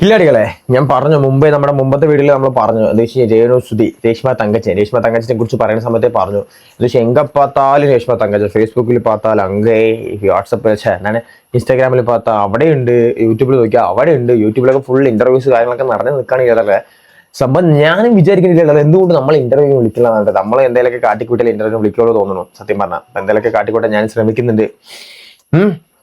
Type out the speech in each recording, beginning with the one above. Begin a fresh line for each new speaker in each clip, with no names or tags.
കില്ലാടികളെ ഞാൻ പറഞ്ഞു മുമ്പേ നമ്മുടെ മുമ്പത്തെ വീഡിയോയിൽ നമ്മൾ പറഞ്ഞു എന്താ വെച്ചാൽ രേണു സുധി രേഷ്മ തങ്കച്ചൻ രേഷ്മ തങ്കച്ചനെ കുറിച്ച് പറയുന്ന സമയത്തെ പറഞ്ഞു. എന്താ വെച്ചാൽ എങ്ക പാത്താലും രേഷ്മ തങ്കച്ചൻ ഫേസ്ബുക്കിൽ പാത്താൽ അങ്ങേ വാട്സപ്പ് എന്താണ്? ഇൻസ്റ്റാഗ്രാമിൽ പാത്താൽ അവിടെയുണ്ട് യൂട്യൂബിൽ നോക്കിയാൽ അവിടെ ഉണ്ട് യൂട്യൂബിലൊക്കെ ഫുൾ ഇന്റർവ്യൂസ് കാര്യങ്ങളൊക്കെ നടന്നു നിൽക്കുകയാണ് ഇതൊക്കെ സംഭവം ഞാനും വിചാരിക്കുന്നില്ല അത് എന്തുകൊണ്ട് നമ്മൾ ഇന്റർവ്യൂ വിളിക്കില്ല? നമ്മൾ എന്തെങ്കിലുമൊക്കെ കാട്ടിക്കൂട്ടിയാൽ ഇന്റർവ്യൂ വിളിക്കുമല്ലോ തോന്നുന്നു സത്യം പറഞ്ഞാൽ എന്തെങ്കിലുമൊക്കെ കാട്ടിക്കൂട്ടാൻ ഞാൻ ശ്രമിക്കുന്നുണ്ട്.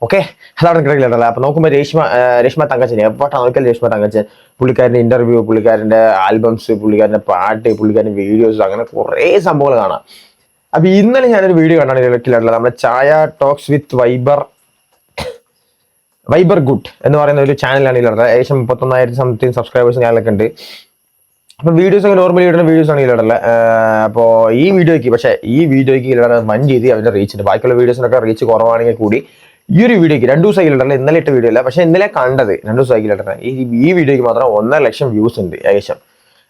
ഓക്കെ അതാണ് കിടക്കില്ല അപ്പൊ നോക്കുമ്പോൾ രേഷ്മ രേഷ്മ തങ്കച്ചൻ എപ്പോഴാണ് നോക്കിയാൽ രേഷ്മ തങ്കച്ചൻ? പുള്ളിക്കാരന്റെ ഇന്റർവ്യൂ പുള്ളിക്കാരന്റെ ആൽബംസ് പുള്ളിക്കാരന്റെ പാട്ട് പുള്ളിക്കാരന്റെ വീഡിയോസ് അങ്ങനെ കുറേ സംഭവങ്ങൾ കാണാം. അപ്പൊ ഇന്നലെ ഞാനൊരു വീഡിയോ കണ്ടാണ് കിടക്കില്ല നമ്മുടെ chai talks with viber viber good എന്ന് പറയുന്ന ഒരു ചാനലാണ് ഇതിലുള്ളത് ഏകദേശം മുപ്പത്തൊന്നായിരത്തി സംതിങ് സബ്സ്ക്രൈബേഴ്സ് ഞാനൊക്കെ ഉണ്ട്. അപ്പൊ വീഡിയോസ് ഒക്കെ നോർമലി ഇടുന്ന വീഡിയോസ് ആണ് ഇതിലുള്ള അപ്പോൾ ഈ വീഡിയോയ്ക്ക് പക്ഷേ ഈ വീഡിയോയ്ക്ക് ഇതിലുള്ള വൻ രീതി അവരുടെ റീച്ച് ഉണ്ട്. ബാക്കിയുള്ള വീഡിയോസിനൊക്കെ റീച്ച് കുറവാണെങ്കിൽ കൂടി ഈ ഒരു വീഡിയോയ്ക്ക് രണ്ടു ദിവസം ഇല്ലാണ്ട് ഇന്നലെ ഇട്ട വീഡിയോ അല്ല. പക്ഷേ ഇന്നലെ കണ്ടത് രണ്ടു ദിവസം ഇല്ലാണ്ട് ഈ വീഡിയോയ്ക്ക് മാത്രം ഒന്നര ലക്ഷം വ്യൂസ് ഉണ്ട് ഏകദേശം.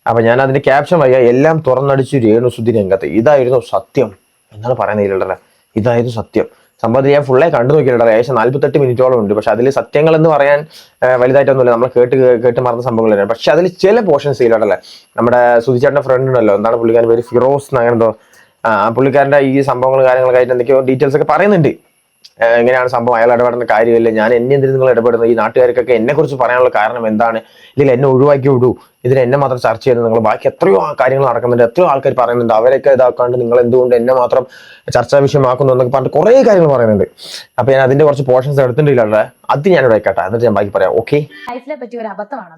അപ്പൊ ഞാൻ അതിന്റെ ക്യാപ്ഷൻ വയ്യ എല്ലാം തുറന്നടിച്ച് രേണു സുധി രംഗത്ത്. ഇതായിരുന്നു സത്യം എന്നാണ് പറയുന്നത് ഇതായിരുന്നു സത്യം. സംഭവത്തിൽ ഞാൻ ഫുള്ളായി കണ്ടു നോക്കിയിട്ടുണ്ട് ഏകദേശം നാല്പത്തെട്ട് മിനിറ്റോളം ഉണ്ട്. പക്ഷെ അതിൽ സത്യങ്ങൾ എന്ന് പറയാൻ വലുതായിട്ടൊന്നുമില്ല. നമ്മൾ കേട്ട് കേട്ട് മറന്ന സംഭവങ്ങൾ തന്നെയാണ്. പക്ഷെ അതിൽ ചില പോർഷൻസ് ഇല്ലാണ്ടല്ലേ നമ്മുടെ സുധിച്ചേട്ടന്റെ ഫ്രണ്ട് ഉണ്ടല്ലോ. എന്താണ് പുള്ളിക്കാരൻ പേര്? ഫിറോസ് അങ്ങനെ എന്തോ. പുള്ളിക്കാരന്റെ ഈ സംഭവങ്ങൾ കാര്യങ്ങളൊക്കെ ആയിട്ട് എന്തൊക്കെയോ ഡീറ്റെയിൽസ് ഒക്കെ പറയുന്നുണ്ട്. എങ്ങനെയാണ് സംഭവം. അയാൾ ഇടപെടുന്ന കാര്യമില്ല. ഞാൻ എന്നെ എന്തിനു നിങ്ങൾ ഇടപെടുന്നത് ഈ നാട്ടുകാർക്കൊക്കെ എന്നെ കുറിച്ച് പറയാനുള്ള കാരണം എന്താണ്? ഇതിൽ എന്നെ ഒഴിവാക്കി വിടൂ. ഇതിന് എന്നെ മാത്രം ചർച്ച ചെയ്യുന്നത് നിങ്ങൾ ബാക്കി എത്രയോ കാര്യങ്ങൾ നടക്കുന്നുണ്ട്. എത്രയോ ആൾക്കാർ പറയുന്നുണ്ട്. അവരൊക്കെ ഇതാക്കാണ്ട് നിങ്ങൾ എന്തുകൊണ്ട് എന്നെ മാത്രം ചർച്ചാ വിഷയമാക്കുന്നു എന്നൊക്കെ പറഞ്ഞിട്ട് കുറേ കാര്യങ്ങൾ പറയുന്നുണ്ട്. അപ്പൊ ഞാൻ അതിന്റെ കുറച്ച് പോർഷൻസ് എടുത്തിട്ടില്ല അത് ഞാൻ ഇവിടെ കേട്ടെ എന്നിട്ട് ഞാൻ ബാക്കി പറയാം. ഓക്കെ
ലൈഫിലെ പറ്റിയ ഒരു അബദ്ധമാണ്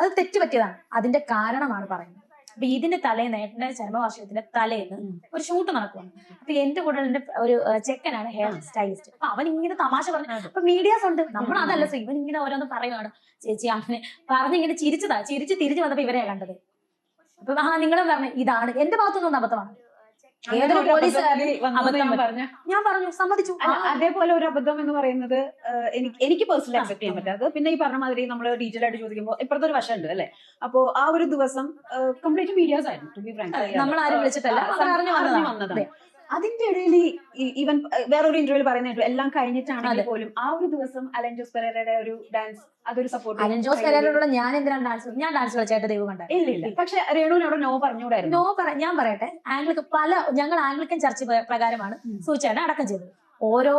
അത് തെറ്റ് പറ്റിയതാണ്. അതിന്റെ കാരണമാണ് പറയുന്നത്. അപ്പൊ ഇതിന്റെ തലേന്ന് ഏട്ടന്റെ ചരമവാർഷികത്തിന്റെ തലേന്ന് ഒരു ഷൂട്ട് നടക്കുവാണ്. അപ്പൊ എന്റെ കൂടെ എന്റെ ഒരു ചെക്കനാണ് ഹെയർ സ്റ്റൈലിസ്റ്റ്. അപ്പൊ അവൻ ഇങ്ങനെ തമാശ പറഞ്ഞു അപ്പൊ മീഡിയാസ് ഉണ്ട്. നമ്മൾ അതല്ല സോ ഇവൻ ഇങ്ങനെ ഓരോന്ന് പറയുവാണ്. ചേച്ചി അങ്ങനെ പറഞ്ഞിങ്ങനെ ചിരിച്ചതാ. ചിരിച്ച് തിരിച്ചു വന്നപ്പോ ഇവരെയാ കണ്ടത്. അപ്പൊ ആ നിങ്ങളും പറഞ്ഞു ഇതാണ്. എന്റെ ഭാഗത്തുനിന്ന് അബദ്ധമാണ്. ഏതൊരു ഞാൻ പറഞ്ഞു സമ്മതിച്ചു.
അതേപോലെ ഒരു അബദ്ധം എന്ന് പറയുന്നത് എനിക്ക് എനിക്ക് പേഴ്സണലി അക്സെപ്റ്റ് ചെയ്യാൻ പറ്റാതെ പിന്നെ ഈ പറഞ്ഞ മാതിരി നമ്മൾ ഡീറ്റെയിൽ ആയിട്ട് ചോദിക്കുമ്പോൾ ഇപ്പുറത്തെ ഒരു വശം ഉണ്ട് അല്ലെ? അപ്പോ ആ ഒരു ദിവസം കംപ്ലീറ്റ് മീഡിയാസ് ആയിരുന്നു ടു ബി ഫ്രാങ്ക്
നമ്മൾ ആരും വിളിച്ചിട്ടല്ല. അറിഞ്ഞു വന്നതാണ്.
അതിന്റെ ഇടയിൽ ഈവൻ വേറൊരു ഇന്റർവ്യൂവിൽ പറയുന്ന എല്ലാം കഴിഞ്ഞിട്ടാണെങ്കിൽ പോലും ആ ഒരു ദിവസം അലൻ ജോസ് പെരേരയുടെ ഒരു ഡാൻസ് അതൊരു സപ്പോർട്ട്
അലൻ ജോസ് പെരേരയോട് ഞാൻ എന്തിനാണ് ഡാൻസ് ഞാൻ ഡാൻസ് കളിച്ചായിട്ട് ദൈവം കണ്ടത്
ഇല്ല ഇല്ല. പക്ഷെ രേണുവിനോട് നോ പറഞ്ഞുകൂടായിരുന്നു.
നോ പറ ഞാൻ പറയട്ടെ. ആംഗ്ലിക്ക് പല ഞങ്ങൾ ആംഗ്ലിക്കൻ ചർച്ച പ്രകാരമാണ് സൂചന അടക്കം ചെയ്തത്. ഓരോ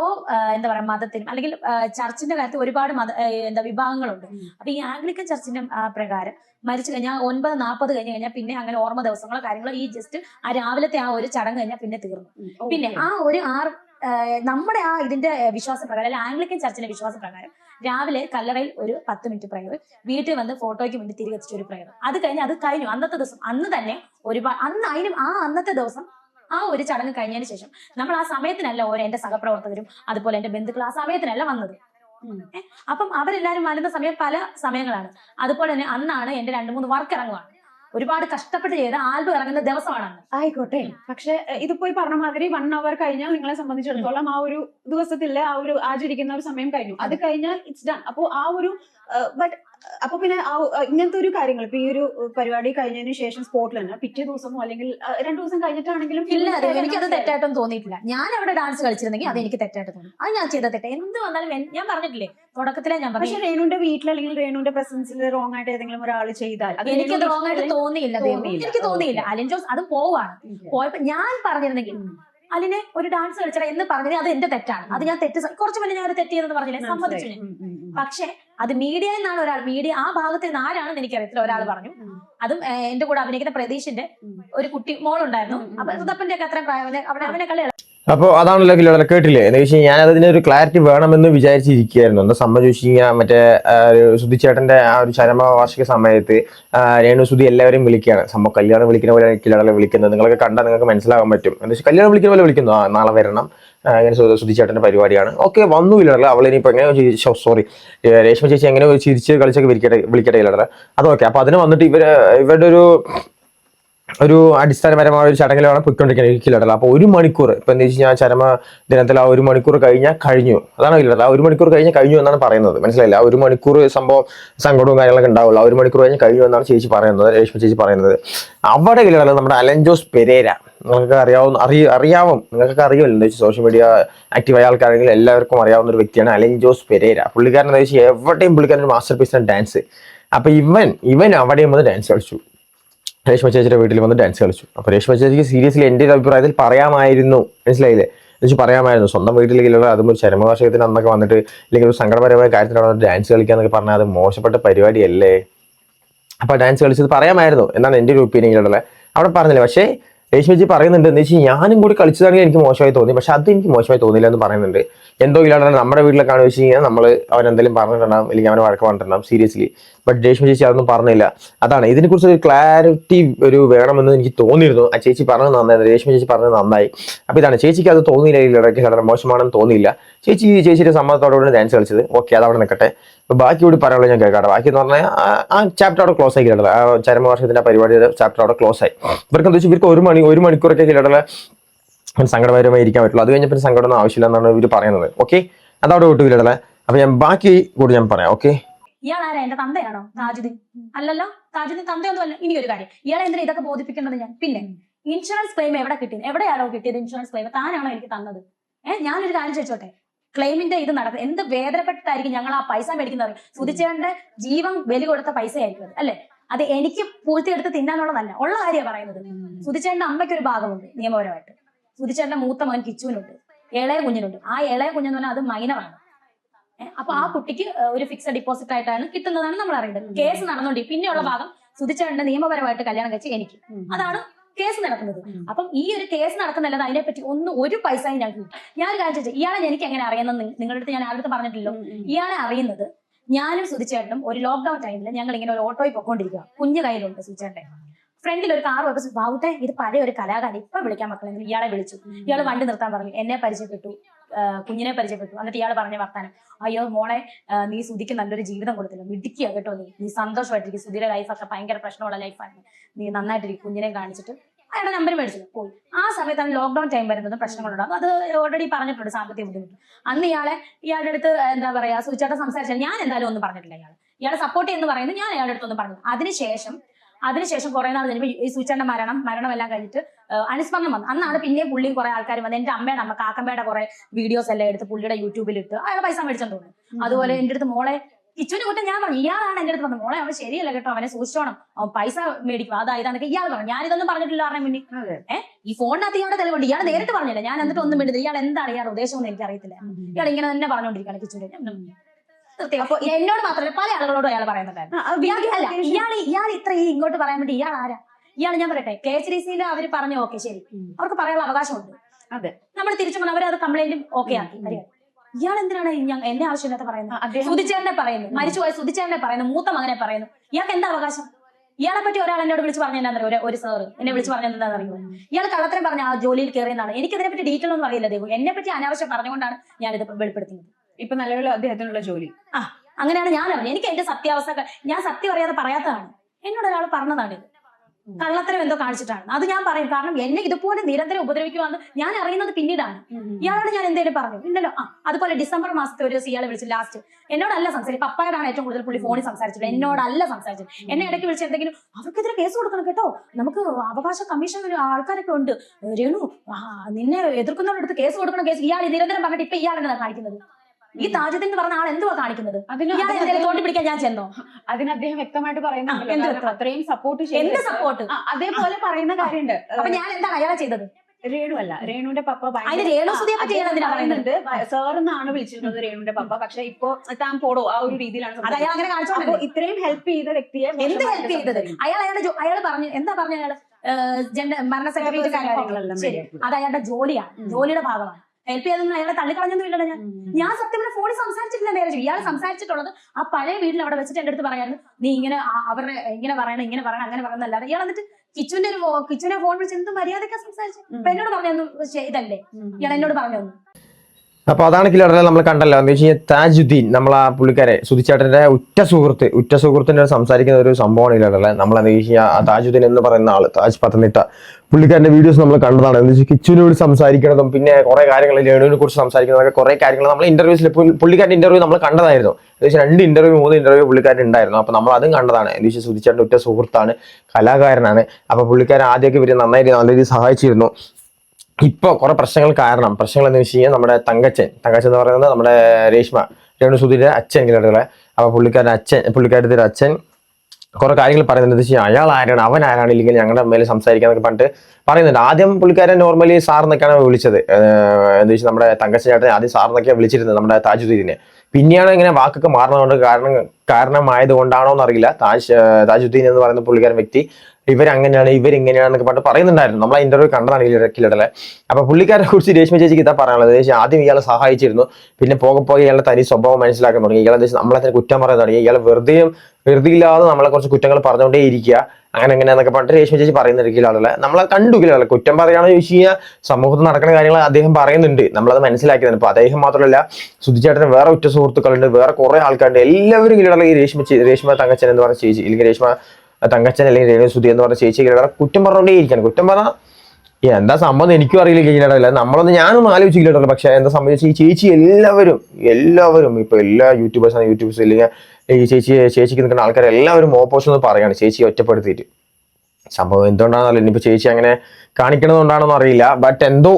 എന്താ പറയാ മതത്തിനും അല്ലെങ്കിൽ ചർച്ചിന്റെ കാര്യത്തിൽ ഒരുപാട് മത എന്താ വിഭാഗങ്ങളുണ്ട്. അപ്പൊ ഈ ആംഗ്ലിക്കൻ ചർച്ചിന്റെ പ്രകാരം മരിച്ചു കഴിഞ്ഞാൽ ഒൻപത് നാൽപ്പത് കഴിഞ്ഞ് കഴിഞ്ഞാൽ പിന്നെ അങ്ങനെ ഓർമ്മ ദിവസങ്ങളോ കാര്യങ്ങളോ ഈ ജസ്റ്റ് ആ രാവിലത്തെ ആ ഒരു ചടങ്ങ് കഴിഞ്ഞാൽ പിന്നെ തീർന്നു. പിന്നെ ആ ഒരു ആറ് ആ, നമ്മുടെ ആ ഇതിന്റെ വിശ്വാസ പ്രകാരം അല്ലെങ്കിൽ ആംഗ്ലിക്കൻ ചർച്ചിന്റെ വിശ്വാസ പ്രകാരം രാവിലെ കല്ലറയിൽ ഒരു പത്ത് മിനിറ്റ് പ്രയർ വീട്ടിൽ വന്ന് ഫോട്ടോയ്ക്ക് വേണ്ടി തിരികെ എത്തിച്ച ഒരു പ്രയർ അത് കഴിഞ്ഞ് അത് കഴിഞ്ഞു. അന്നത്തെ ദിവസം അന്ന് തന്നെ ഒരുപാട് അന്ന് അതിനും ആ അന്നത്തെ ദിവസം ആ ഒരു ചടങ്ങ് കഴിഞ്ഞതിന് ശേഷം നമ്മൾ ആ സമയത്തിനല്ല ഓരോ എന്റെ സഹപ്രവർത്തകരും അതുപോലെ എന്റെ ബന്ധുക്കൾ ആ സമയത്തിനല്ല വന്നത്. അപ്പം അവരെല്ലാരും വരുന്ന സമയം പല സമയങ്ങളാണ്. അതുപോലെ തന്നെ അന്നാണ് എന്റെ രണ്ട് മൂന്ന് വർക്ക് ഇറങ്ങുവാണ്. ഒരുപാട് കഷ്ടപ്പെട്ട് ചെയ്ത ആൽബം ഇറങ്ങുന്ന ദിവസമാണ്
ആയിക്കോട്ടെ. പക്ഷെ ഇത് പോയി പറഞ്ഞ മാതിരി വൺ അവർ കഴിഞ്ഞാൽ നിങ്ങളെ സംബന്ധിച്ചിടത്തോളം ആ ഒരു ദിവസത്തിലെ ആ ഒരു ആചരിക്കുന്ന ഒരു സമയം കഴിഞ്ഞു. അത് കഴിഞ്ഞാൽ ഇറ്റ്സ് ഡൺ അപ്പോ ആ ഒരു ബട്ട് അപ്പൊ പിന്നെ ആ ഇങ്ങനത്തെ ഒരു കാര്യങ്ങൾ ഇപ്പൊ ഈ ഒരു പരിപാടി കഴിഞ്ഞതിന് ശേഷം സ്പോട്ടിൽ തന്നെ പിറ്റേ ദിവസമോ അല്ലെങ്കിൽ രണ്ടു ദിവസം കഴിഞ്ഞിട്ടാണെങ്കിലും
ഇല്ല അത് എനിക്കത് തെറ്റായിട്ടൊന്നും തോന്നിയിട്ടില്ല. ഞാൻ അവിടെ ഡാൻസ് കളിച്ചിരുന്നെങ്കിൽ അത് എനിക്ക് തെറ്റായിട്ട് തോന്നി. അത് ഞാൻ ചെയ്ത തെറ്റ്. എന്ത് വന്നാലും ഞാൻ പറഞ്ഞിട്ടില്ലേ? തുടക്കത്തിലെ ഞാൻ
പക്ഷെ
പറഞ്ഞു
രേണുവിന്റെ വീട്ടിൽ അല്ലെങ്കിൽ രേണുവിന്റെ പ്രസൻസിൽ റോങ് ആയിട്ട് ഏതെങ്കിലും ഒരാൾ ചെയ്താൽ അത്
എനിക്ക് റോങ് ആയിട്ട് തോന്നിയില്ല. എനിക്ക് തോന്നിയില്ല. അലൻ ജോസ് അത് പോവാണ് പോയപ്പോ ഞാൻ പറഞ്ഞിരുന്നെങ്കിൽ അലിനെ ഒരു ഡാൻസ് കളിച്ചട എന്ന് പറഞ്ഞത് അത് എന്റെ തെറ്റാണ്. അത് ഞാൻ തെറ്റ് കുറച്ച് മുന്നേ ഞാൻ തെറ്റ് ചെയ്തെന്ന് പറഞ്ഞില്ലേ? സമ്മതിച്ചു പക്ഷെ അത് മീഡിയ എന്നാണ് ഒരാൾ മീഡിയ ആ ഭാഗത്ത് നിന്ന് ആരാണെന്ന് എനിക്കറിയത്തില്ല ഒരാൾ പറഞ്ഞു. അതും എന്റെ കൂടെ അഭിനയിക്കുന്ന പ്രതീഷിന്റെ ഒരു കുട്ടി മോളുണ്ടായിരുന്നു. അപ്പൊ
സുതപ്പന്റെ
ഋതപ്പന്റെ ഒക്കെ അത്രയും പ്രായം അവിടെ അവനെ അവനെ കളി
അപ്പോൾ അതാണല്ലോ കിലോടെ കേട്ടില്ലേ? എന്ന് വെച്ചാൽ ഞാൻ അതിന് ഒരു ക്ലാരിറ്റി വേണമെന്ന് വിചാരിച്ചിരിക്കുകയായിരുന്നു. എന്താ സംബന്ധിച്ചു കഴിഞ്ഞാൽ മറ്റേ ആ, ഒരു സുധിച്ചേട്ടന്റെ ആ ഒരു ചരമവാർഷിക സമയത്ത് രേണു സുധി എല്ലാവരും വിളിക്കുകയാണ്. സംഭവം കല്യാണം വിളിക്കുന്ന പോലെ കിലോടെ വിളിക്കുന്നത്. നിങ്ങളൊക്കെ കണ്ടാൽ നിങ്ങൾക്ക് മനസ്സിലാകാൻ പറ്റും. എന്താ വെച്ചാൽ കല്യാണം വിളിക്കുന്ന പോലെ വിളിക്കുന്നു. ആ നാളെ വരണം. ആ, ഇങ്ങനെ സു- സുധിച്ചേട്ടന്റെ പരിപാടിയാണ്. ഓക്കെ വന്നു ഇല്ലടല്ലേ അവൾ ഇനിയിപ്പോൾ എങ്ങനെ സോറി രേഷ്മ ചേച്ചി എങ്ങനെയോ ചിരിച്ച് കളിച്ചൊക്കെ വിളിക്കട്ടെ വിളിക്കട്ടെ അത് അതൊക്കെ അപ്പോൾ അതിന് വന്നിട്ട് ഇവർ ഇവരുടെ ഒരു ഒരു അടിസ്ഥാനപരമായ ഒരു ചടങ്ങിലാണ് പൊയ്ക്കൊണ്ടിരിക്കുന്നത് ഇരിക്കില്ലടല അപ്പോൾ ഒരു മണിക്കൂർ ഇപ്പം എന്താ വെച്ച് കഴിഞ്ഞാൽ ചരമ ദിനത്തിൽ ആ ഒരു മണിക്കൂർ കഴിഞ്ഞാൽ കഴിഞ്ഞു. അതാണ് ഇല്ലടല ആ ഒരു മണിക്കൂർ കഴിഞ്ഞാൽ കഴിഞ്ഞു എന്നാണ് പറയുന്നത്. മനസ്സിലായില്ല? ആ ഒരു മണിക്കൂർ സംഭവം സങ്കടവും കാര്യങ്ങളൊക്കെ ഉണ്ടാവുള്ളൂ ആ ഒരു മണിക്കൂർ കഴിഞ്ഞ് കഴിഞ്ഞു എന്നാണ് ചേച്ചി പറയുന്നത് രേഷ്മ ചേച്ചി പറയുന്നത്. അവിടെ ഇല്ലടല നമ്മുടെ അലൻജോസ് പെരേര. നിങ്ങൾക്ക് അറിയാവുന്ന അറിയ അറിയാവും. നിങ്ങൾക്കൊക്കെ അറിയുമല്ലോ എന്താ വെച്ചാൽ സോഷ്യൽ മീഡിയ ആക്റ്റീവായ ആൾക്കാരെങ്കിൽ എല്ലാവർക്കും അറിയാവുന്ന ഒരു വ്യക്തിയാണ് അലൻ ജോസ് പെരേര. പുള്ളിക്കാരൻ എന്താ വെച്ചാൽ എവിടെയും പുള്ളിക്കാരൻ ഒരു മാസ്റ്റർ പീസാണ് ഡാൻസ് അപ്പൊ ഇവൻ ഇവൻ അവിടെയും വന്ന് ഡാൻസ് കളിച്ചു. രേഷ്മ ചേച്ചിയുടെ വീട്ടിൽ വന്ന് ഡാൻസ് കളിച്ചു. അപ്പോൾ രേഷ്മ ചേച്ചിക്ക് സീരിയസ്ലി എന്റെ ഒരു അഭിപ്രായത്തിൽ പറയാമായിരുന്നു. മനസ്സിലായില്ലേ? എന്നുവെച്ച് പറയാമായിരുന്നു. സ്വന്തം വീട്ടിലേക്കുള്ള അതും ഒരു ചരമവാർഷികത്തിന് അന്നൊക്കെ വന്നിട്ട് അല്ലെങ്കിൽ ഒരു സങ്കടപരമായ കാര്യത്തിന് അവിടെ ഡാൻസ് കളിക്കാന്നൊക്കെ പറഞ്ഞാൽ അത് മോശപ്പെട്ട പരിപാടിയല്ലേ? അപ്പോൾ ഡാൻസ് കളിച്ചത് പറയാമായിരുന്നു. എന്നാണ് എന്റെ ഒരു ഒപ്പീനിയനിലുള്ള അവിടെ പറഞ്ഞില്ല? പക്ഷേ രേഷ്മജി പറയുന്നുണ്ട് എന്ന് വെച്ചാൽ ഞാനും കൂടി കളിച്ചതാണെങ്കിൽ എനിക്ക് മോശമായി തോന്നി. പക്ഷെ അത് എനിക്ക് മോശമായി തോന്നില്ല എന്ന് പറയുന്നുണ്ട്. എന്തോ ഇല്ലാണ്ട് നമ്മുടെ വീട്ടിലൊക്കെയാണ് വെച്ച് കഴിഞ്ഞാൽ നമ്മൾ അവരെന്തെങ്കിലും പറഞ്ഞിട്ടുണ്ടാവും അല്ലെങ്കിൽ അവനെ വഴക്ക് പറഞ്ഞിട്ടുണ്ടാവും സീരിയസ്ലി ബട്ട് രേഷ്മ ചേച്ചി അതൊന്നും പറഞ്ഞില്ല. അതാണ് ഇതിനെക്കുറിച്ച് ഒരു ക്ലാരിറ്റി ഒരു വേണമെന്ന് എനിക്ക് തോന്നിയിരുന്നു. ആ ചേച്ചി പറഞ്ഞത് നന്നായിരുന്നു. രേഷ്മ ചേച്ചി പറഞ്ഞത് നന്നായി. അപ്പോൾ ഇതാണ് ചേച്ചിക്ക് അത് തോന്നിയില്ല ഇടയ്ക്ക് വളരെ മോശമാണെന്ന് തോന്നിയില്ല. ചേച്ചി ചേച്ചിയുടെ സമ്മതത്തോടുകൂടി ഡാൻസ് കളിച്ചത്. ഓക്കെ അതവിടെ നിൽക്കട്ടെ. ബാക്കി കൂടി പറയാനുള്ളത് ഞാൻ കേൾക്കാട്ടെ ബാക്കി എന്ന് പറഞ്ഞാൽ ആ- ചാപ്റ്റർ അവിടെ ക്ലോസ് ആയി കിടന്നത് ആ ചരമവർഷത്തിന്റെ പരിപാടിയുടെ ചാപ്റ്റർ അവിടെ ക്ലോസ് ആയി. ഇവർക്ക് എന്താ വെച്ചാൽ ഇവർക്ക് ഒരു മണി ഒരു മണിക്കൂറൊക്കെ കിടല സങ്കടപരമായി ഇരിക്കാൻ പറ്റുള്ളൂ. അത് കഴിഞ്ഞപ്പോൾ സങ്കടമൊന്നും ആവശ്യമില്ല എന്നാണ് ഇവർ പറയുന്നത്. ഓക്കെ അതവിടെ വിട്ടു കിടല അപ്പൊ ഞാൻ ബാക്കി കൂടി ഞാൻ പറയാം. ഓക്കെ
ഇയാളാരാ തന്തയാണോ? തന്തയൊന്നുമല്ല കാര്യം. ഇയാളെ ഇതൊക്കെ ഞാൻ? പിന്നെ ഇൻഷുറൻസ് ക്ലെയിം എവിടെ കിട്ടിയത്? എവിടെയാണോ കിട്ടിയത് ഇൻഷുറൻസ് ക്ലെയിം താനാണോ എനിക്ക് തന്നത്? ഏഹ് ഞാനൊരു കാര്യം ചോദിച്ചോട്ടെ. ക്ലെയിമിന്റെ ഇത് നടക്കുന്നത് എന്ത് വേദനപ്പെട്ടായിരിക്കും ഞങ്ങൾ ആ പൈസ മേടിക്കുന്നത് സുധിച്ചേന്റെ ജീവൻ ബലി കൊടുത്ത പൈസ ആയിരിക്കും അല്ലെ? അത് എനിക്ക് പൂഴ്ത്തിയെടുത്ത് തിന്നാനുള്ളതല്ല ഉള്ള കാര്യമാണ് പറയുന്നത്. സുധിച്ചേന്റെ അമ്മയ്ക്ക് ഒരു ഭാഗമുണ്ട് നിയമപരമായിട്ട്. സുധിച്ചേന്റെ മൂത്ത മകൻ കിച്ചുവിനുണ്ട് ഇളയ കുഞ്ഞിനുണ്ട്. ആ ഇളയ കുഞ്ഞെന്ന് പറഞ്ഞാൽ അത് മൈനറാണ് അപ്പൊ ആ കുട്ടിക്ക് ഒരു ഫിക്സഡ് ഡിപ്പോസിറ്റ് ആയിട്ടാണ് കിട്ടുന്നതാണ് നമ്മൾ അറിയേണ്ടത് കേസ് നടന്നുകൊണ്ട് പിന്നെയുള്ള ഭാഗം സുധിച്ചേട്ടന്റെ നിയമപരമായിട്ട് കല്യാണം കഴിച്ച് എനിക്ക്. അതാണ് കേസ് നടക്കുന്നത് അപ്പം ഈ ഒരു കേസ് നടക്കുന്നില്ല അതിനെപ്പറ്റി ഒന്ന് ഒരു പൈസയും ഞാൻ ഞാൻ ഒരു കാര്യം ചോദിച്ചു ഇയാളെ എനിക്ക് എങ്ങനെ അറിയുന്നത് നിങ്ങളുടെ അടുത്ത് ഞാൻ ആരുടെ പറഞ്ഞിട്ടില്ലോ. ഇയാളെ അറിയുന്നത് ഞാനും സുധിച്ചേട്ടനും ഒരു ലോക്ക്ഡൌൺ ടൈമിൽ ഞങ്ങൾ ഇങ്ങനെ ഒരു ഓട്ടോയിൽ പൊക്കോണ്ടിരിക്കുക കുഞ്ഞു കയ്യിലുണ്ട് സുധിച്ചേട്ടൻ ഫ്രണ്ടിൽ ഒരു കാർ വെച്ച് ബാബുട്ടെ ഇത് പഴയ ഒരു കലാകാരൻ ഇപ്പൊ വിളിക്കാൻ മക്കളെ ഇയാളെ വിളിച്ചു. ഇയാൾ വണ്ടി നിർത്താൻ പറഞ്ഞു. എന്നെ പരിചയപ്പെട്ടു. കുഞ്ഞിനെ പരിചയപ്പെട്ടു. എന്നിട്ട് ഇയാൾ പറഞ്ഞ വർത്താനം അയ്യോ മോളെ നീ സുധിക്ക് നല്ലൊരു ജീവിതം കൊടുത്തില്ല. മിടിക്കുക കേട്ടോ നീ. നീ സന്തോഷമായിട്ടിരിക്കും. സുധിയുടെ ലൈഫൊക്കെ ഭയങ്കര പ്രശ്നമുള്ള ലൈഫാണ് നീ നന്നായിട്ടിരിക്കും. കുഞ്ഞിനെ കാണിച്ചിട്ട്. അയാളുടെ നമ്പർ മേടിച്ചു പോയി. ആ സമയത്താണ് ലോക്ക്ഡൌൺ ടൈം വരുന്നത് പ്രശ്നങ്ങളുണ്ടാകും അത് ഓൾറെഡി പറഞ്ഞിട്ടുണ്ട്. സാമ്പത്തിക ബുദ്ധിമുട്ട്. അന്ന് ഇയാളെ ഇയാളുടെ അടുത്ത് എന്താ പറയാ സുചേട്ട സംസാരിച്ചാൽ ഞാൻ എന്തായാലും ഒന്നും പറഞ്ഞിട്ടില്ല ഇയാൾ ഇയാളെ സപ്പോർട്ട് ചെയ്യുന്നു പറയുന്നത് ഞാൻ ഇയാളുടെ അടുത്തൊന്നും പറഞ്ഞു അതിനുശേഷം അതിനുശേഷം കുറെ നാൾ കഴിഞ്ഞപ്പോൾ ഈ സൂചന മരണം മരണമെല്ലാം കഴിഞ്ഞിട്ട് അനുസ്മരണം വന്നു. അന്നാണ് പിന്നെയും പുള്ളിയും കുറെ ആൾക്കാർ വന്ന് എന്റെ അമ്മയുടെ അമ്മ കാക്കമ്മയുടെ കുറെ വീഡിയോസ് എല്ലാം എടുത്ത് പുള്ളിയുടെ യൂട്യൂബിൽ ഇട്ട് അയാൾ പൈസ മേടിച്ചെന്ന് തോന്നുന്നു അതുപോലെ എന്റെ അടുത്ത് മോളെ ഇച്ചുവിന് കുറ്റം ഞാൻ പറഞ്ഞു. ഇയാളാണ് എന്റെ അടുത്ത് പറഞ്ഞത് മോളെ അവൻ ശരിയല്ല കേട്ടോ അവനെ സൂക്ഷിച്ചോണം. അവൻ പൈസ മേടിക്കും. അതാ ഇതാന്നൊക്കെ ഇയാൾ പറഞ്ഞു. ഞാനിതൊന്നും പറഞ്ഞിട്ടില്ല പറഞ്ഞ മുന്നിൽ.
അതെ.
ഏഹ് ഈ ഫോണിനകത്ത് ഇയാളുടെ തെളിവുണ്ട്. ഇയാൾ നേരിട്ട് പറഞ്ഞില്ല. ഞാൻ എന്നിട്ട് ഒന്നും വേണ്ടത് ഇയാൾ എന്താണ്? ഇയാൾ ഉദ്ദേശം എന്ന് എനിക്ക് അറിയത്തില്ല ഇയാൾ ഇങ്ങനെ തന്നെ പറഞ്ഞുകൊണ്ടിരിക്കുകയാണ് കിച്ചുവിനെ. അപ്പൊ എന്നോട് മാത്രമല്ല പല ആളുകളോടും അയാൾ പറയുന്നുണ്ടായിരുന്നു ഇയാൾ അല്ല ഇയാൾ ഇയാൾ ഇത്ര ഈ ഇങ്ങോട്ട് പറയാൻ വേണ്ടി ഇയാൾ ആരാ? ഇയാൾ ഞാൻ പറയട്ടെ കെ എച്ച് ഡി സിയിൽ അവർ പറഞ്ഞു ഓക്കെ ശരി. അവർക്ക് പറയാനുള്ള അവകാശമുണ്ട്.
അതെ.
നമ്മൾ തിരിച്ചു പറഞ്ഞാൽ അവരത് കംപ്ലൈന്റും ഓക്കെ ആക്കി. ഇയാൾ എന്തിനാണ് എന്നെ ആവശ്യമില്ലാത്ത പറയുന്നത്? സുധിച്ചേട്ടനെ പറയുന്നു. മരിച്ചുപോയ സുധിച്ചേരനെ പറയുന്നു. മൂത്ത മകനെ പറയുന്നു. ഇയാൾക്ക് എന്താ അവകാശം? ഇയാളെ പറ്റി ഒരാൾ എന്നോട് വിളിച്ച് പറഞ്ഞു എന്താ ഒരു ഒരു സാറ് എന്നെ വിളിച്ച് പറഞ്ഞു എന്താ അറിയുമോ? ഇയാൾ കള്ളത്തരം പറഞ്ഞ ആ ജോലിയിൽ കയറിയെന്നാണ് എനിക്കതിനെ പറ്റി ഡീറ്റെയിൽ ഒന്നും അറിയില്ല ദൈവം. എന്നെ പറ്റി അനാവശ്യം പറഞ്ഞുകൊണ്ടാണ് ഞാനിത് വെളിപ്പെടുത്തുന്നത്
ഇപ്പൊ നിലവിൽ അദ്ദേഹത്തിനുള്ള ജോലി.
ആ അങ്ങനെയാണ് ഞാൻ അറിഞ്ഞത് എനിക്ക് എന്റെ സത്യാവസ്ഥ ഞാൻ സത്യം അറിയാതെ പറയാത്തതാണ്. എന്നോട് ഒരാൾ പറഞ്ഞതാണ് ഇത്. കള്ളത്തരം എന്തോ കാണിച്ചിട്ടാണ്. അത് ഞാൻ പറയും. കാരണം എന്നെ ഇതുപോലെ നിരന്തരം ഉപദ്രവിക്കുവാന്ന് ഞാൻ അറിയുന്നത് പിന്നീടാണ്. ഇയാളോട് ഞാൻ എന്തെങ്കിലും പറഞ്ഞു? ഇല്ലല്ലോ. ആ അതുപോലെ ഡിസംബർ മാസത്തെ ഒരു ദിവസം ഇയാളെ വിളിച്ചു ലാസ്റ്റ് എന്നോടല്ല സംസാരിച്ചത്. പപ്പായോടാണ് ഏറ്റവും കൂടുതൽ പുള്ളി ഫോണിൽ സംസാരിച്ചത്. എന്നോടല്ല സംസാരിച്ചത്. എന്നെ ഇടയ്ക്ക് വിളിച്ച് എന്തെങ്കിലും അവർക്കെതിരെ കേസ് കൊടുക്കണം കേട്ടോ. നമുക്ക് അവകാശ കമ്മീഷൻ ഒരു ആൾക്കാരൊക്കെ ഉണ്ട്. രേണു നിന്നെ എതിർക്കുന്നവരുടെ അടുത്ത് കേസ് കൊടുക്കണം കേസ് ഇയാൾ നിരന്തരം പറഞ്ഞിട്ട് ഇപ്പൊ ഇയാൾ എന്താ കാണിക്കുന്നത്? ഈ താജുദ്ദീൻ എന്ന് പറഞ്ഞ ആൾ എന്തുവാ കാണിക്കുന്നത്? തോണ്ടി പിടിക്കാൻ ഞാൻ ചെന്നോ?
അതിന് അദ്ദേഹം വ്യക്തമായിട്ട്
പറയുന്നത്?
അത്രയും സപ്പോർട്ട്
എന്ത് സപ്പോർട്ട്
അതേപോലെ പറയുന്ന കാര്യമുണ്ട്.
അപ്പൊ ഞാൻ എന്താണ് അയാളെ ചെയ്തത്?
രേണു അല്ല രേണുവിന്റെ പപ്പ പറയുന്നുണ്ട് സാർ എന്നാണ് വിളിച്ചിരുന്നത് രേണുവിന്റെ പപ്പ. പക്ഷെ ഇപ്പൊ താൻ പോടോ ആ ഒരു രീതിയിലാണ് ഇത്രയും ഹെൽപ്പ് ചെയ്ത വ്യക്തിയെ
എന്ത് ഹെൽപ്പ് ചെയ്തത്? അയാൾ അയാളുടെ അയാൾ പറഞ്ഞു എന്താ പറഞ്ഞ അയാൾ ജെൻഡർ മരണ
സെക്രട്ടറി
അത് അയാളുടെ ജോലിയാണ്. ജോലിയുടെ ഭാഗമാണ്. ഹെൽപ്പ് ചെയ്തൊന്നും അയാളെ തള്ളിക്കളഞ്ഞൊന്നും ഇല്ലല്ലോ ഞാൻ. ഞാൻ സത്യം പറഞ്ഞ ഫോണിൽ സംസാരിച്ചിട്ടില്ല നേരെ ഇയാൾ സംസാരിച്ചിട്ടുള്ളത് ആ പഴയ വീട്ടിൽ അവിടെ വെച്ചിട്ട് എന്റെ അടുത്ത് പറയായിരുന്നു. നീ ഇങ്ങനെ അവരുടെ ഇങ്ങനെ പറയണം ഇങ്ങനെ പറയണം അങ്ങനെ പറയണം അല്ലാതെ ഇയാൾ എന്നിട്ട് കിച്ചുവിന്റെ ഒരു കിച്ചുവിനെ ഫോൺ വിളിച്ച് എന്ത് മര്യാദയ്ക്ക് സംസാരിച്ചു. എന്നോട് പറഞ്ഞു ഇതല്ലേ? ഇയാൾ എന്നോട് പറഞ്ഞു
അപ്പൊ അതാണ് കിലറിനെ നമ്മൾ കണ്ടല്ലോ. എന്ന് വെച്ച് കഴിഞ്ഞാൽ താജുദ്ദീൻ നമ്മൾ ആ പുള്ളിക്കാരെ സുധിച്ചേട്ടന്റെ ഉറ്റ സുഹൃത്ത് ഉറ്റ സുഹൃത്തിന്റെ സംസാരിക്കുന്ന ഒരു സംഭവമാണ് കിലറല്ലേ നമ്മൾ എന്ന് വെച്ച് കഴിഞ്ഞാൽ ആ താജുദ്ദീൻ എന്ന് പറയുന്ന ആൾ താജ് പത്തനിട്ട പുള്ളിക്കാരന്റെ വീഡിയോസ് നമ്മൾ കണ്ടതാണ്. എന്ന് വെച്ചാൽ കിച്ചുവിനോട് സംസാരിക്കുന്നതും പിന്നെ കുറേ കാര്യങ്ങൾ ലേണുവിനെ കുറിച്ച് സംസാരിക്കുന്നതൊക്കെ കുറേ കാര്യങ്ങൾ നമ്മൾ ഇന്റർവ്യൂസിൽ പുള്ളിക്കാരന്റെ ഇന്റർവ്യൂ നമ്മൾ കണ്ടതായിരുന്നു. എന്ന് വെച്ചാൽ രണ്ട് ഇന്റർവ്യൂ മൂന്ന് ഇന്റർവ്യൂ പുള്ളിക്കാരൻ ഉണ്ടായിരുന്നു. അപ്പോൾ നമ്മൾ അതും കണ്ടതാണ്. എന്ന് വെച്ചാൽ സുധിച്ചേട്ടന്റെ ഉറ്റ സുഹൃത്താണ് കലാകാരനാണ്. അപ്പോൾ പുള്ളിക്കാരൻ ആദ്യമൊക്കെ ഇവർ നന്നായിട്ട് നല്ല രീതിയിൽ സഹായിച്ചിരുന്നു. ഇപ്പൊ കുറെ പ്രശ്നങ്ങൾ കാരണം പ്രശ്നങ്ങൾ എന്ന് വെച്ച് കഴിഞ്ഞാൽ നമ്മുടെ തങ്കച്ചൻ തങ്കച്ചൻ എന്ന് പറയുന്നത് നമ്മുടെ രേഷ്മ രേണു സുധീരെ അച്ഛൻ കിലടുകളെ അപ്പോൾ പുള്ളിക്കാരൻ അച്ഛൻ പുള്ളിക്കാരുടെ അച്ഛൻ കുറെ കാര്യങ്ങൾ പറയുന്നുണ്ട്. വെച്ചാൽ അയാൾ ആരാണ് അവൻ ആരാണ് ഇല്ലെങ്കിൽ ഞങ്ങളുടെ മേലെ സംസാരിക്കാന്നൊക്കെ പറഞ്ഞിട്ട് പറയുന്നുണ്ട്. ആദ്യം പുള്ളിക്കാരൻ നോർമലി സാറിനൊക്കെയാണ് വിളിച്ചത്. എന്ന് വെച്ചാൽ നമ്മുടെ തങ്കച്ചൻ ചേട്ടനെ ആദ്യം സാറിനൊക്കെയാണ് വിളിച്ചിരുന്നത് നമ്മുടെ താജുദ്ദീനെ പിന്നെയാണ് ഇങ്ങനെ വാക്കൊക്കെ മാറുന്നതുകൊണ്ട് കാരണം കാരണമായത് കൊണ്ടാണോ എന്നറിയില്ല. താജ് താജുദ്ദീൻ എന്ന് പറയുന്ന പുള്ളിക്കാരൻ വ്യക്തി ഇവരങ്ങനെയാണ് ഇവരിങ്ങനെയാണെന്നൊക്കെ പറഞ്ഞിട്ട് പറയുന്നുണ്ടായിരുന്നു. നമ്മൾ ഇന്റർവ്യൂ കണ്ടതാണ് കിലടലെ അപ്പൊ പുള്ളിക്കാരെ കുറിച്ച് രേഷ്മ ചേച്ചിക്ക് ഇതാ പറയാനുള്ളത്. രേഷ്മ ആദ്യം ഇയാളെ സഹായിച്ചിരുന്നു. പിന്നെ പോകെ പോകെ ഇയാളുടെ തനി സ്വഭാവം മനസ്സിലാക്കാൻ തുടങ്ങി. ഇയാളെ നമ്മളെ തന്നെ കുറ്റം പറയാൻ തുടങ്ങി. ഇയാൾ വെറുതെ വെറുതെ ഇല്ലാതെ നമ്മളെ കുറച്ച് കുറ്റങ്ങൾ പറഞ്ഞുകൊണ്ടേ ഇരിക്കുക. അങ്ങനെ എങ്ങനെയാന്നൊക്കെ പറഞ്ഞിട്ട് രേഷ്മ ചേച്ചി പറയുന്നുണ്ട് ആളുകളെ നമ്മളെ കണ്ടു കിലാളെ കുറ്റം പറയുകയാണെന്ന് ചോദിച്ചു കഴിഞ്ഞാൽ സമൂഹത്തിൽ നടക്കുന്ന കാര്യങ്ങൾ അദ്ദേഹം പറയുന്നുണ്ട്. നമ്മളത് മനസ്സിലാക്കിയതാണ്. ഇപ്പൊ അദ്ദേഹം മാത്രമല്ല സുധിച്ചേട്ടന് വേറെ ഉറ്റ സുഹൃത്തുക്കളുണ്ട് വേറെ കുറെ ആൾക്കാരുണ്ട്. എല്ലാവരും കിലാളെ ഈ രേഷ്മ രേഷ്മ തങ്കച്ചൻ എന്ന് പറഞ്ഞ ചേച്ചി ഇല്ലെങ്കിൽ രേഷ്മ തങ്കച്ചൻ അല്ലെങ്കിൽ രേണു സുധി എന്ന് പറഞ്ഞ ചേച്ചി കേട്ടാ കുറ്റം പറഞ്ഞോണ്ടേ ഇരിക്കുകയാണ്. കുറ്റം പറഞ്ഞാൽ എന്താ സംഭവം എനിക്കും അറിയില്ല കിരീടല്ല നമ്മളൊന്നും ഞാനൊന്നും ആലോചിച്ചില്ല പക്ഷെ എന്താ സംബന്ധിച്ച് ഈ ചേച്ചി എല്ലാവരും എല്ലാവരും ഇപ്പൊ എല്ലാ യൂട്യൂബേഴ്സാണ് യൂട്യൂബേഴ്സ് ഇല്ലെങ്കിൽ ഈ ചേച്ചി ചേച്ചിക്ക് നിൽക്കുന്ന ആൾക്കാർ എല്ലാവരും ഓപ്പോസ് എന്ന് പറയാണ്. ചേച്ചി ഒറ്റപ്പെടുത്തിയിട്ട്. സംഭവം എന്തുകൊണ്ടാണെന്നല്ല ഇനിയിപ്പോ ചേച്ചി അങ്ങനെ കാണിക്കണതുകൊണ്ടാണെന്ന് അറിയില്ല. ബട്ട് എന്തോ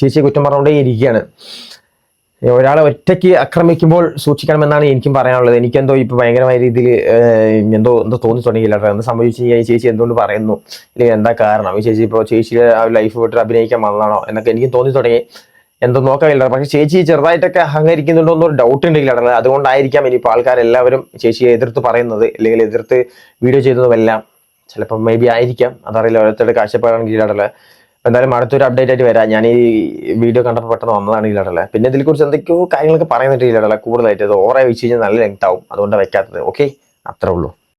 ചേച്ചിയെ കുറ്റം പറഞ്ഞുകൊണ്ടേ ഇരിക്കുകയാണ്. ഒരാളെ ഒറ്റയ്ക്ക് ആക്രമിക്കുമ്പോൾ സൂക്ഷിക്കണമെന്നാണ് എനിക്കും പറയാനുള്ളത്. എനിക്കെന്തോ ഇപ്പൊ ഭയങ്കരമായ രീതിയിൽ എന്തോ എന്തോ തോന്നി തുടങ്ങിയില്ല. എന്ത് സംഭവിച്ചു ഈ ചേച്ചി എന്തുകൊണ്ട് പറയുന്നു? അല്ലെങ്കിൽ എന്താ കാരണം? ഈ ചേച്ചി ഇപ്പോൾ ചേച്ചിയുടെ ആ ലൈഫ് വിട്ട് അഭിനയിക്കാൻ വന്നതാണോ? എന്നൊക്കെ എനിക്ക് തോന്നി തുടങ്ങി എന്തോ നോക്കാനില്ല. പക്ഷേ ചേച്ചി ചെറുതായിട്ടൊക്കെ അഹങ്കരിക്കുന്നുണ്ടോ എന്നൊരു ഡൗട്ട് ഉണ്ടെങ്കിൽ അതുകൊണ്ടായിരിക്കാം ഇനിയിപ്പോൾ ആൾക്കാരെല്ലാവരും ചേച്ചിയെ എതിർത്ത് പറയുന്നത്. അല്ലെങ്കിൽ എതിർത്ത് വീഡിയോ ചെയ്തതുമെല്ലാം. ചിലപ്പോൾ മേ ബി ആയിരിക്കാം. അതറിയില്ല. ഓരോരുത്തരുടെ കാഴ്ചപ്പാടാണ് കീഴടല എന്തായാലും അടുത്തൊരു അപ്ഡേറ്റ് ആയിട്ട് വരാം. ഞാൻ ഈ വീഡിയോ കണ്ടപ്പോൾ പെട്ടെന്ന് വന്നതാണ് കീഴടല പിന്നെ ഇതിനെക്കുറിച്ച് എന്തൊക്കെയോ കാര്യങ്ങളൊക്കെ പറയുന്നുണ്ട് കീഴടല കൂടുതലായിട്ട് അത് ഓറെ വെച്ച് കഴിഞ്ഞാൽ നല്ല ലെങ്ത് ആവും. അതുകൊണ്ട് വെക്കാത്തത്. ഓക്കെ അത്രേ ഉള്ളൂ.